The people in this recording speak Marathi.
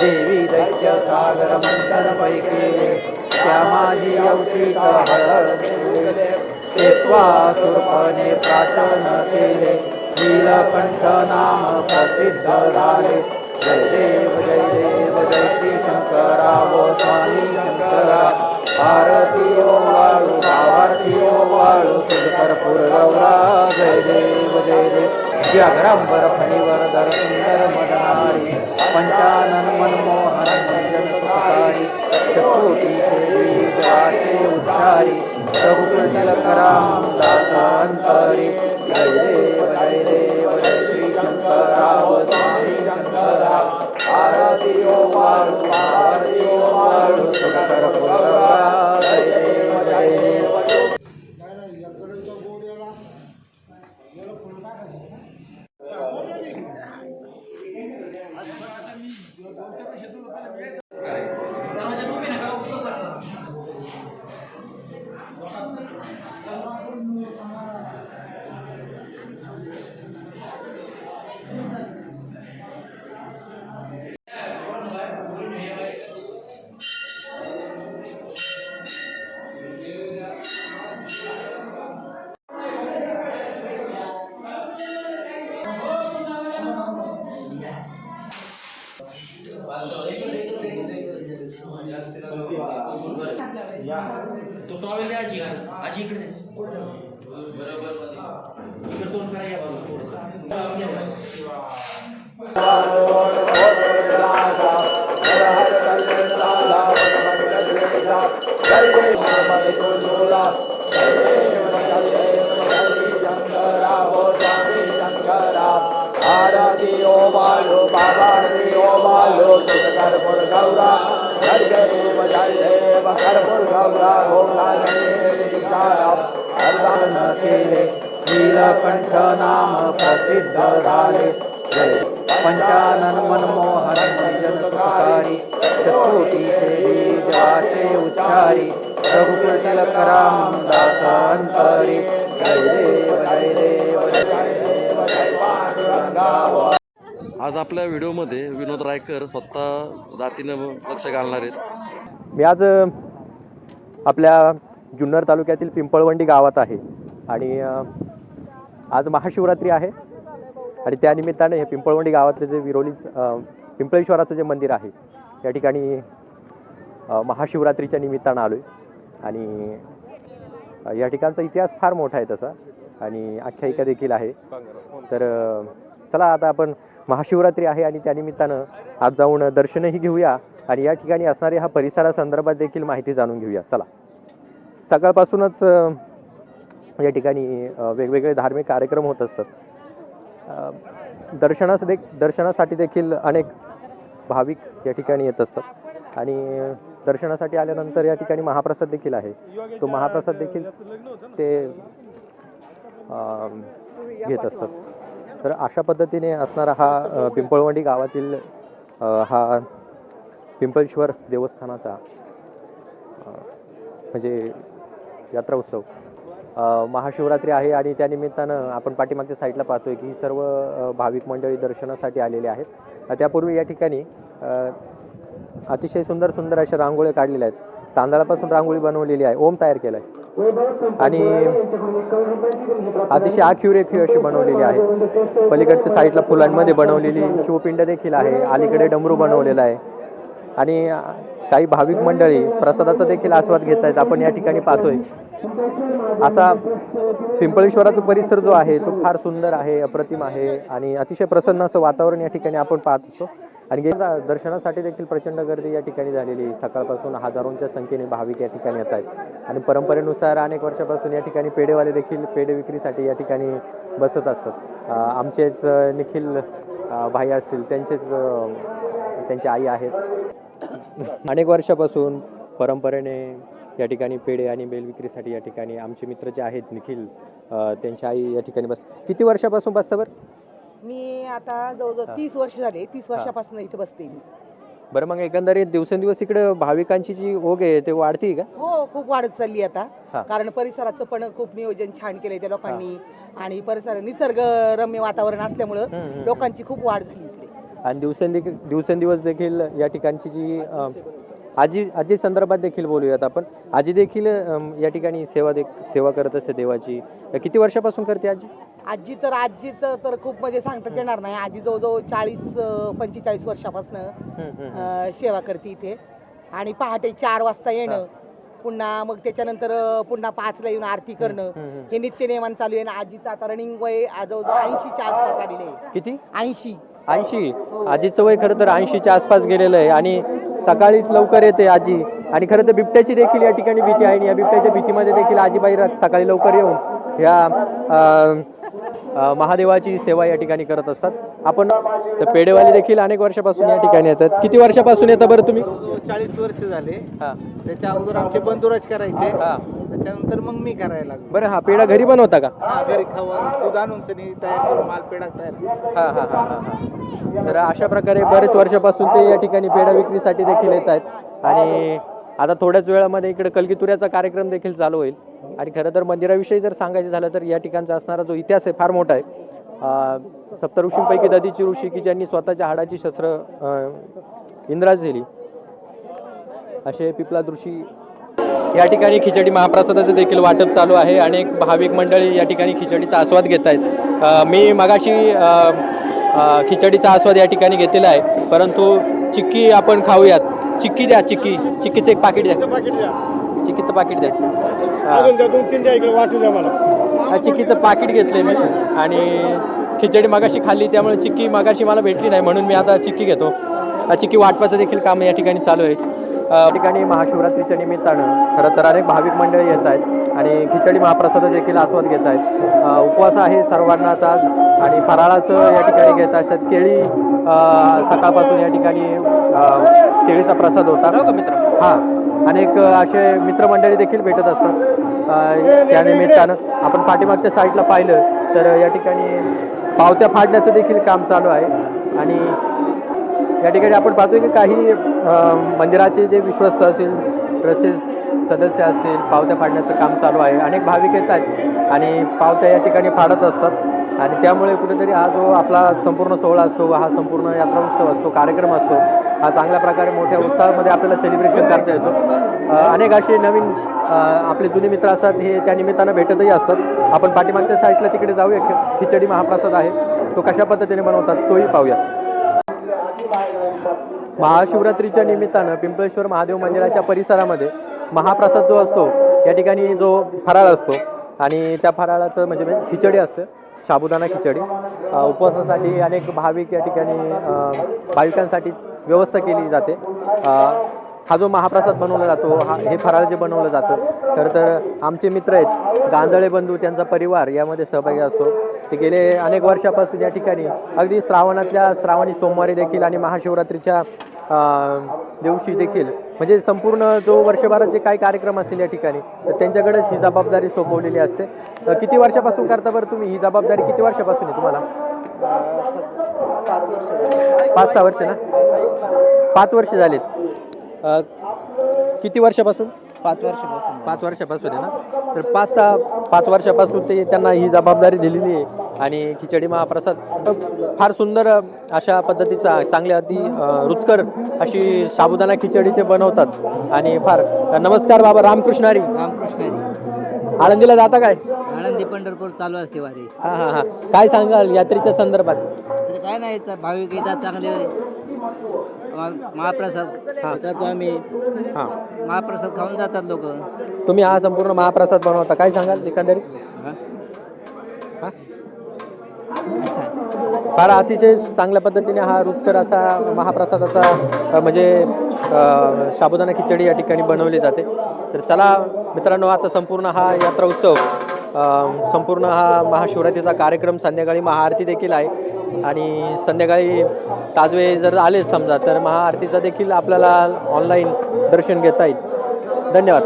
देवी दैत्य सागर मंथन पैकी श्यामाजी अवचित हळद तेत्वा सुरपणे प्राशन केले नीलकंठ नाम प्रसिद्ध झाले जय देव जय देव देव व्याघ्रांबर फणीवर दर सुंदर मदनारी पंचानन मनमोहन मंजन सुखकारी चकोटीचे बीजाचे उच्चारी रघुकुल कराम दास अंतरी जय देव जय देव जय श्री शंकरा व स्वामी शंकरा आरती तो टॉवेल द्या आजी आजी इकडे. बरोबर इकडे तोंड करा या बाजूला थोडस. कर्पूर गौरा जय जय देव कर्पूर गौरा गोला केले नीलकंठ नाम प्रसिद्ध झाले जय पंचानन मनमोहन मंजन सुखकारी चकोटीचे बीजाचे उच्चारी रघुकुल कराम दास अंतरी जय देव जय देव आज आपल्या व्हिडिओमध्ये विनोद रायकर स्वतः जातीनं लक्ष घालणार आहेत. मी आज आपल्या जुन्नर तालुक्यातील पिंपळवंडी गावात आहे आणि आज महाशिवरात्री आहे आणि त्यानिमित्ताने हे पिंपळवंडी गावातले जे विरोली पिंपळेश्वराचं जे मंदिर आहे या ठिकाणी महाशिवरात्रीच्या निमित्तानं आलो आहे आणि या ठिकाणचा इतिहास फार मोठा आहे तसा आणि आख्यायिका देखील आहे. तर चला आता आपण महाशिवरात्री आहे आणि त्यानिमित्तानं आज जाऊन दर्शनही घेऊया आणि या ठिकाणी असणाऱ्या हा परिसरासंदर्भात देखील माहिती जाणून घेऊया. चला. सकाळपासूनच या ठिकाणी वेगवेगळे धार्मिक कार्यक्रम होत असतात. दर्शनास दे दर्शनासाठी देखील अनेक भाविक या ठिकाणी येत असतात. आणि दर्शनासाठी आल्यानंतर या ठिकाणी महाप्रसाद देखील आहे. तो महाप्रसाद देखील ते घेत असतात. तर अशा पद्धतीने असणारा हा पिंपळवंडी गावातील हा पिंपळेश्वर देवस्थानाचा म्हणजे यात्रा उत्सव महाशिवरात्री आहे आणि त्यानिमित्तानं आपण पाठीमागच्या साईडला पाहतोय की सर्व भाविक मंडळी दर्शनासाठी आलेले आहेत. त्यापूर्वी या ठिकाणी अतिशय सुंदर सुंदर अशा रांगोळ्या काढलेल्या आहेत. तांदळापासून रांगोळी बनवलेली आहे. ओम तयार केला आहे आणि अतिशय आखीव अशी बनवलेली आहे. पलीकडच्या साईडला फुलांमध्ये बनवलेली शिवपिंड देखील आहे. अलीकडे डमरू बनवलेला आहे. आणि काही भाविक मंडळी प्रसादाचा देखील आस्वाद घेत आहेत. आपण या ठिकाणी पाहतोय. असा पिंपळेश्वराचा परिसर जो आहे तो फार सुंदर आहे अप्रतिम आहे आणि अतिशय प्रसन्न असं वातावरण या ठिकाणी आपण पाहत असतो. आणि गेल्या दर्शनासाठी देखील प्रचंड गर्दी या ठिकाणी झालेली सकाळपासून हजारोंच्या संख्येने भाविक या ठिकाणी येत आहेत. आणि परंपरेनुसार अनेक वर्षापासून या ठिकाणी पेढेवाले देखील पेढे विक्रीसाठी या ठिकाणी बसत असतात. आमचेच निखिल भाई असतील त्यांचेच त्यांची आई आहेत. अनेक वर्षापासून परंपरेने या ठिकाणी पेढे आणि बेल विक्रीसाठी या ठिकाणी आमचे मित्र जे आहेत निखिल त्यांची आई या ठिकाणी बस किती वर्षापासून बसतं बरं? मी आता जवळजवळ. तीस वर्ष झाले तीस वर्षापासून इथे बसते मी. बरं मग एकंदरीत दिवसेंदिवस इकडे भाविकांची जी ओघ आहे ते वाढती का? हो खूप वाढत चालली आता. हा. कारण परिसराचं पण खूप नियोजन छान केलंय त्या लोकांनी. आणि परिसर निसर्ग रम्य वातावरण असल्यामुळं हम्म. लोकांची खूप वाढ झाली आणि दिवसेंदेखील दिवसेंदिवस देखील या ठिकाणची जी अ, आजी आजी संदर्भात देखील बोलूयात आपण. आजी देखील या ठिकाणी सेवा दे सेवा करत असते देवाची. किती वर्षापासून करते आजी? आजी तर आजी तर तर खूप म्हणजे सांगताच येणार नाही. आजी जवळजवळ चाळीस पंचेचाळीस वर्षापासून सेवा करते इथे. आणि पहाटे चार वाजता येणं पुन्हा मग त्याच्यानंतर पुन्हा पाचला येऊन आरती करणं हे नित्य नियमान चालू आहे. आजीचं आता रनिंग वय जवळजवळ ऐंशीच्या आसपास आलेले आहे. किती? ऐंशी. ऐंशी? आजीचं वय खरं तर ऐंशीच्या आसपास गेलेलं आहे. आणि सकाळीच लवकर येते आजी. आणि खरं तर बिबट्याची देखील या ठिकाणी भीती आहे आणि या बिबट्याच्या भीतीमध्ये देखील आजीबाई सकाळी लवकर येऊन या महादेवाची सेवा या ठिकाणी करत असतात. आपण तर पेडेवाले देखील अनेक वर्षापासून या ठिकाणी येतात. किती वर्षापासून येतं बरं तुम्ही? चाळीस वर्ष झाले. हां. त्याच्या अगोदर आमचे बंधुराज करायचे. हां. त्याच्यानंतर मग मी करायला लागलो. बरं हा पेढा घरी बनवता का? हा घरी खावा दूध आणून सनी तयार करून माल पेढा तयार हा हा हा हा हा. तर अशा प्रकारे बरेच वर्षापासून ते या ठिकाणी पेढा विक्रीसाठी देखील येत आहेत. आणि आता थोड्याच वेळामध्ये इकडे कलगीतुऱ्याचा कार्यक्रम देखील चालू होईल. आणि खरं तर मंदिराविषयी जर सांगायचं झालं तर या ठिकाणचा असणारा जो इतिहास आहे फार मोठा आहे. अं, सप्त ऋषींपैकी दधीची ऋषी की ज्यांनी स्वतःच्या हाडाची शस्त्र अं, इंद्राज दिली असे पिपला ऋषी या ठिकाणी खिचडी महाप्रसादाचं देखील वाटप चालू आहे अनेक भाविक मंडळी या ठिकाणी खिचडीचा आस्वाद घेत आहेत. मी मगाशी खिचडीचा आस्वाद या ठिकाणी घेतलेला आहे. परंतु चिक्की आपण खाऊयात. चिक्की द्या चिक्की. चिक्कीचं एक पाकिट द्या. चिक्कीचं पाकिट द्या. हा, चिक्कीचं पाकिट घेतले मी. आणि खिचडी मगाशी खाल्ली त्यामुळे चिक्की मगाशी मला भेटली नाही म्हणून मी आता चिक्की घेतो. चिक्की वाटपाचं देखील काम या ठिकाणी चालू आहे. ठिकाणी महाशिवरात्रीच्या निमित्तानं खरं तर अनेक भाविक मंडळी येत आहेत आणि खिचडी महाप्रसाद देखील आस्वाद घेत आहेत. उपवास आहे सर्वांनाच आज आणि फराळाचं या ठिकाणी घेत असतात. केळी सकाळपासून या ठिकाणी केळीचा प्रसाद होता. ना का मित्र? हां अनेक असे मित्रमंडळी देखील भेटत असतात. अ, त्या निमित्तानं आपण पाठीमागच्या साईडला पाहिलं तर या ठिकाणी पावत्या फाडण्याचं देखील काम चालू आहे. आणि या ठिकाणी आपण पाहतोय की काही मंदिराचे जे विश्वस्त असतील ट्रस्टचे सदस्य असतील पावत्या फाडण्याचं काम चालू आहे. अनेक भाविक येत आहेत आणि पावत्या या ठिकाणी फाडत असतात. आणि त्यामुळे कुठेतरी हा जो आपला संपूर्ण सोहळा असतो हा संपूर्ण यात्रा उत्सव असतो कार्यक्रम असतो हा चांगल्या प्रकारे मोठ्या उत्साहामध्ये आपल्याला सेलिब्रेशन करता येतो. अनेक असे नवीन आपले जुने मित्र असतात हे त्या निमित्तानं भेटतही असतात. आपण पाठीमागच्या साईडला तिकडे जाऊया. खिचडी महाप्रसाद आहे. तो कशा पद्धतीने बनवतात तोही पाहूया. महाशिवरात्रीच्या निमित्तानं पिंपळेश्वर महादेव मंदिराच्या परिसरामध्ये महाप्रसाद जो असतो या ठिकाणी जो फराळ असतो आणि त्या फराळाचं म्हणजे खिचडी असतं साबुदाणा खिचडी. उपवासासाठी अनेक भाविक या ठिकाणी भाविकांसाठी व्यवस्था केली जाते. हा जो महाप्रसाद बनवला जातो हा हे फराळ जे बनवलं जातं खरं तर आमचे मित्र आहेत गांजळे बंधू त्यांचा परिवार यामध्ये सहभागी असतो. ते गेले अनेक वर्षापासून या ठिकाणी. अगदी श्रावणातल्या श्रावणी सोमवारी देखील आणि महाशिवरात्रीच्या दिवशी देखील. म्हणजे संपूर्ण जो वर्षभरात जे काही कार्यक्रम असतील या ठिकाणी तर त्यांच्याकडेच ही जबाबदारी सोपवलेली असते. तर किती वर्षापासून करता बरं तुम्ही? ही जबाबदारी किती वर्षापासून आहे तुम्हाला? पाच सहा वर्ष ना? पाच वर्ष झालेत. किती वर्षापासून? पाच वर्षापासून. पाच वर्षापासून आहे ना? तर पाच सहा पाच वर्षापासून ते त्यांना ही जबाबदारी दिलेली आहे. आणि खिचडी महाप्रसाद. फार सुंदर अशा पद्धतीचा चांगल्या अति अ, रुचकर अशी साबुदाणा खिचडी ते बनवतात. आणि फार नमस्कार बाबा रामकृष्णारी रामकृष्णारी आळंदीला जाता काय? आळंदी पंढरपूर चालू असते वारी. हां हां हां. काय सांगाल यात्रेच्या संदर्भात? काय नाही भाविक येतात चांगले. महाप्रसाद आम्ही. हां. महाप्रसाद खाऊन जातात लोक. तुम्ही हा संपूर्ण महाप्रसाद बनवता. काय सांगाल एकंदरीत हां असं. आहे फार अतिशय चांगल्या पद्धतीने हा रुचकर असा महाप्रसादाचा म्हणजे साबुदाणा खिचडी या ठिकाणी बनवली जाते. तर चला मित्रांनो आता संपूर्ण हा यात्रा उत्सव संपूर्ण हा महाशिवरात्रीचा कार्यक्रम संध्याकाळी महाआरती देखील आहे. आणि संध्याकाळी ताजवे जर आले समजा तर महाआरतीचा देखील आपल्याला ऑनलाईन दर्शन घेता येईल. धन्यवाद.